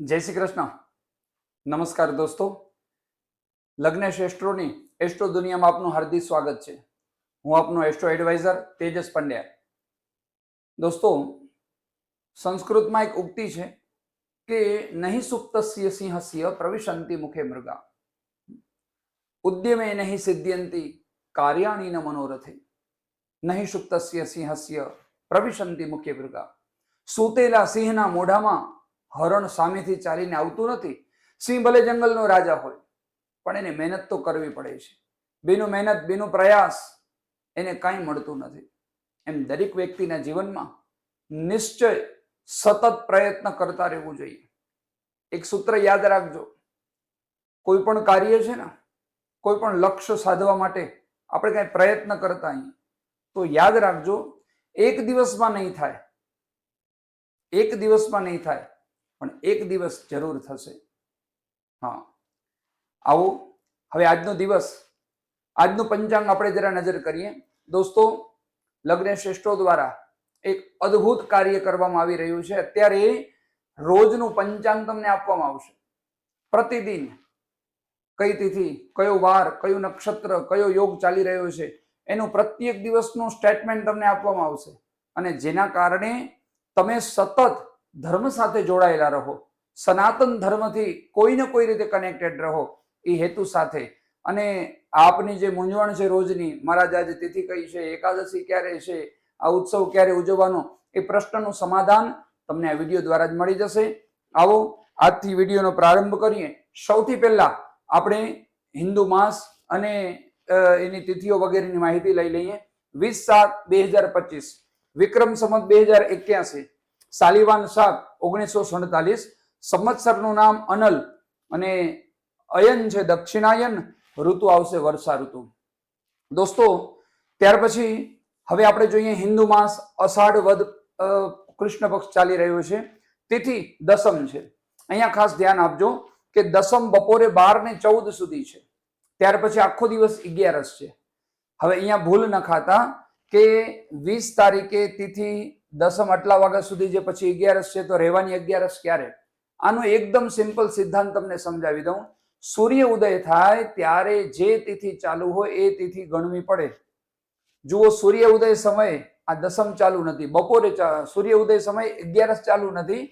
જય શ્રી કૃષ્ણ. નમસ્કાર દોસ્તો. લગ્નેશ એસ્ટ્રોની એસ્ટ્રો દુનિયામાં આપનું હાર્દિક સ્વાગત છે. હું આપનો એસ્ટ્રો એડવાઇઝર તેજસ પંડ્યા. દોસ્તો, સંસ્કૃતમાં એક ઉક્તિ છે કે નહીં સુપ્તસ્ય સિંહસ્ય પ્રવિશંતિ મુખે મૃગા. ઉદ્યમે નહીં સિદ્ધ્યંતિ કાર્યાણી મનોરથે. નહીં સુપ્તસ્ય સિંહસ્ય પ્રવિશંતિ મુખે મૃગા. સૂતેલા સિંહના મોઢામાં હરણ સામેથી ચાલીને આવતું નથી. સિંહ ભલે જંગલનો રાજા હોય, પણ એને મહેનત તો કરવી પડે છે. બીનું મહેનત, બીનું પ્રયાસ એને કાંઈ મળતું નથી. એમ દરેક વ્યક્તિના જીવનમાં નિશ્ચય સતત પ્રયત્ન કરતા રહેવું જોઈએ. એક સૂત્ર યાદ રાખજો. કોઈ પણ કાર્ય છે ને, કોઈ પણ લક્ષ્ય સાધવા માટે આપણે કાંઈ પ્રયત્ન કરતા અહીં. તો યાદ રાખજો, એક દિવસમાં નહીં થાય. એક દિવસમાં નહીં થાય. પણ એક દિવસ જરૂર થશે. હા. આવો, હવે આજનો દિવસ, આજનું પંચાંગ આપણે જરા નજર કરીએ. દોસ્તો, લગ્ન શ્રેષ્ઠો દ્વારા એક અદ્ભુત કાર્ય કરવામાં આવી રહ્યું છે. અત્યારે રોજનું પંચાંગ તમને આપવામાં આવશે. પ્રતિદિન. કઈ તિથિ, કયો વાર, કયું નક્ષત્ર, કયો યોગ ચાલી રહ્યો છે, એનું પ્રત્યેક દિવસનું સ્ટેટમેન્ટ તમને આપવામાં આવશે. અને જેના કારણે તમે સતત ધર્મ સાથે જોડાયેલા રહો. સનાતન ધર્મથી કોઈ ને કોઈ રીતે કનેક્ટેડ રહો. એ હેતુ સાથે. અને આપની જે મૂંઝવણ છે રોજની, મહારાજ આજે તિથિ કઈ છે, એકાદશી ક્યારે છે, આ ઉત્સવ ક્યારે ઉજવવાનો, એ પ્રશ્નનું સમાધાન તમને આ વીડિયો દ્વારા જ મળી જશે. આવો, આજથી વિડીયોનો પ્રારંભ કરીએ. સૌથી પહેલા આપણે હિન્દુ માસ અને એની તિથિઓ વગેરેની માહિતી લઈ લઈએ. વીસ સાત બે હજાર પચીસ. વિક્રમ સંમત બે હજાર એક્યાસી. સાલિવાન શાહ ઓગણીસો સડતાલીસ. સંવત્સરનું નામ અનલ અને અયન છે દક્ષિણાયન. ઋતુ આવશે વર્ષા ઋતુ. દોસ્તો, ત્યાર પછી હવે આપણે જોઈએ હિન્દુ માસ અષાઢ વદ કૃષ્ણ પક્ષ ચાલી રહ્યો છે. તેથી દસમ છે. અહીંયા ખાસ ધ્યાન આપજો કે દસમ બપોરે બાર ને ચૌદ સુધી છે. ત્યાર પછી આખો દિવસ અગિયારસ છે. હવે અહીંયા ભૂલ ન ખાતા કે વીસ તારીખે તિથિ દસમ આટલા વાગ્યા સુધી જે પછી અગિયારસ છે, તો રહેવાની અગિયારસ ક્યારે? આનો એકદમ સિમ્પલ સિદ્ધાંત તમને સમજાવી દઉં. સૂર્ય ઉદય થાય ત્યારે જે તિથિ ચાલુ હોય એ તિથિ ગણવી પડે. જુઓ, સૂર્ય ઉદય સમયે આ દસમ ચાલુ નથી. બપોરે સૂર્ય ઉદય સમય અગિયારસ ચાલુ નથી.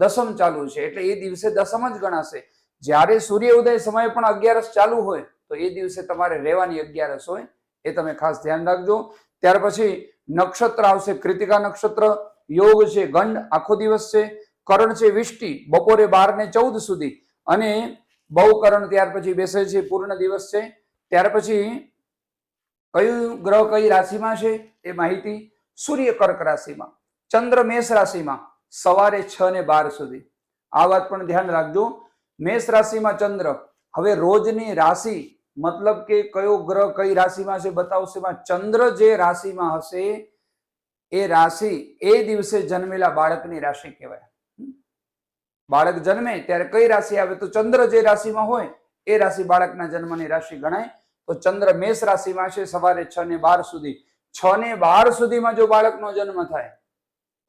દસમ ચાલુ છે, એટલે એ દિવસે દસમ જ ગણાશે. જ્યારે સૂર્ય ઉદય સમયે પણ અગિયારસ ચાલુ હોય, તો એ દિવસે તમારે રહેવાની અગિયારસ હોય, એ તમે ખાસ ધ્યાન રાખજો. ત્યાર પછી નક્ષત્ર આવશે, કૃતિકા નક્ષત્ર, યોગ છે, ગંડ આખો દિવસ છે, કરણ છે, વિષ્ટિ, બપોરે બાર ને ચૌદ સુધી. અને બહુકરણ ત્યાર પછી બેસે છે, પૂર્ણ દિવસ છે. ત્યાર પછી કયું ગ્રહ કઈ રાશિમાં છે એ માહિતી સૂર્ય કર્ક રાશિમાં, ચંદ્ર મેષ રાશિમાં, સવારે છ ને બાર સુધી. આ વાત પણ ધ્યાન રાખજો. મેષ રાશિમાં ચંદ્ર, હવે રોજની રાશિ મતલબ કે કયો ગ્રહ કઈ રાશિમાં છે બતાવશે? ચંદ્ર જે રાશિમાં હશે, એ રાશિ એ દિવસે જન્મેલા બાળકની રાશિ કહેવાય. બાળક જન્મે ત્યારે કઈ રાશિ આવે? તો ચંદ્ર જે રાશિમાં હોય, એ રાશિ બાળકના જન્મની રાશિ ગણાય. તો ચંદ્ર મેષ રાશિમાં છે સવારે છ ને બાર સુધી. છ ને બાર સુધીમાં જો બાળકનો જન્મ થાય,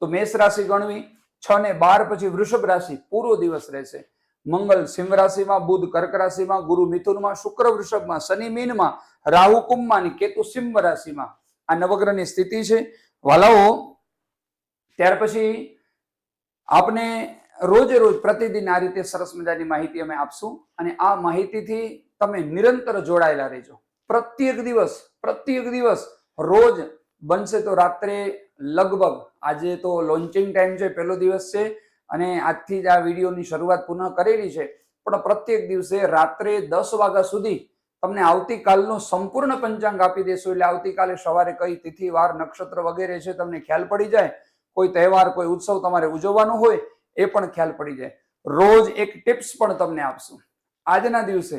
તો મેષ રાશિ ગણવી. છ ને બાર પછી વૃષભ રાશિ પૂરો દિવસ રહેશે. મંગળ સિંહ રાશિમાં, બુધ કર્ક રાશિમાં, ગુરુ મિથુનમાં, શુક્ર વૃષભમાં, શનિ મીનમાં, રાહુ કુંભમાં અને કેતુ સિંહ રાશિમાં આ નવગ્રહની સ્થિતિ છે. વાલાઓ, ત્યાર પછી આપને રોજે રોજ પ્રતિદિન આ રીતે સરસ મજાની માહિતી અમે આપશું અને આ માહિતીથી તમે નિરંતર જોડાયેલા રહેજો. પ્રત્યેક દિવસ પ્રત્યેક દિવસ રોજ બનશે તો રાત્રે લગભગ આજે તો લોન્ચિંગ ટાઈમ છે, પહેલો દિવસ છે. અને આજથી જ આ વિડીયોની શરૂઆત પુનઃ કરેલી છે. પણ પ્રત્યેક દિવસે રાત્રે દસ વાગ્યા સુધી તમને આવતીકાલનું સંપૂર્ણ પંચાંગ આપી દેશું. એટલે આવતીકાલે સવારે કઈ તિથિ, વાર, નક્ષત્ર વગેરે છે તમને ખ્યાલ પડી જાય, કોઈ તહેવાર, કોઈ ઉત્સવ તમારે ઉજવવાનો હોય, એ પણ ખ્યાલ પડી જાય. રોજ એક ટિપ્સ પણ તમને આપશું. આજના દિવસે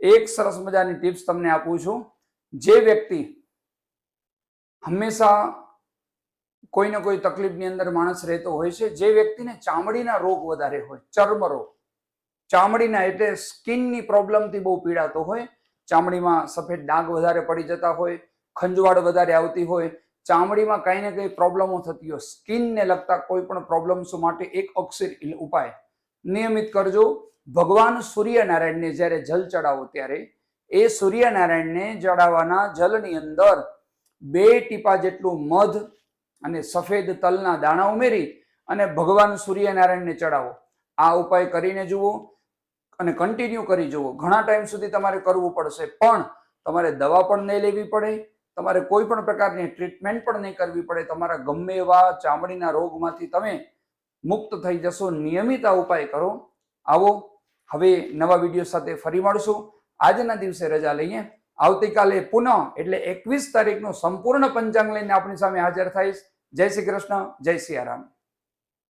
એક સરસ મજાની ટિપ્સ તમને આપું છું. જે વ્યક્તિ હંમેશા કોઈ ને કોઈ તકલીફની અંદર માણસ રહેતો હોય છે. જે વ્યક્તિને ચામડીના રોગ વધારે હોય, ચર્મ રોગ, ચામડીના એટલે સ્કિનની પ્રોબ્લેમથી બહુ પીડાતો હોય, ચામડીમાં સફેદ ડાઘ વધારે પડી જતા હોય, ખંજવાળ વધારે આવતી હોય, ચામડીમાં કંઈ ને કંઈ પ્રોબ્લેમો થતી હોય. સ્કિનને લગતા કોઈ પણ પ્રોબ્લમ્સ માટે એક અક્ષર ઉપાય. નિયમિત કરજો. ભગવાન સૂર્યનારાયણને જ્યારે જલ ચડાવો ત્યારે, એ સૂર્યનારાયણને ચડાવવાના જલની અંદર બે ટીપા જેટલું મધ અને સફેદ તલના દાણા ઉમેરી અને ભગવાન સૂર્યનારાયણને ચડાવો. આ ઉપાય કરીને જુઓ અને કન્ટિન્યુ કરી જુઓ. ઘણા ટાઈમ સુધી તમારે કરવું પડશે, પણ તમારે દવા પણ નહીં લેવી પડે, તમારે કોઈ પણ પ્રકારની ટ્રીટમેન્ટ પણ નહીં કરવી પડે. તમારા ગમે એવા ચામડીના રોગમાંથી તમે મુક્ત થઈ જશો. નિયમિત આ ઉપાય કરો. આવો, હવે નવા વીડિયો સાથે ફરી મળશું. આજના દિવસે રજા લઈએ. આવતીકાલે પુનઃ, એટલે એકવીસ તારીખનું સંપૂર્ણ પંચાંગ લઈને આપણી સામે હાજર થઈશ. જય શ્રી કૃષ્ણ, જય સિયારામ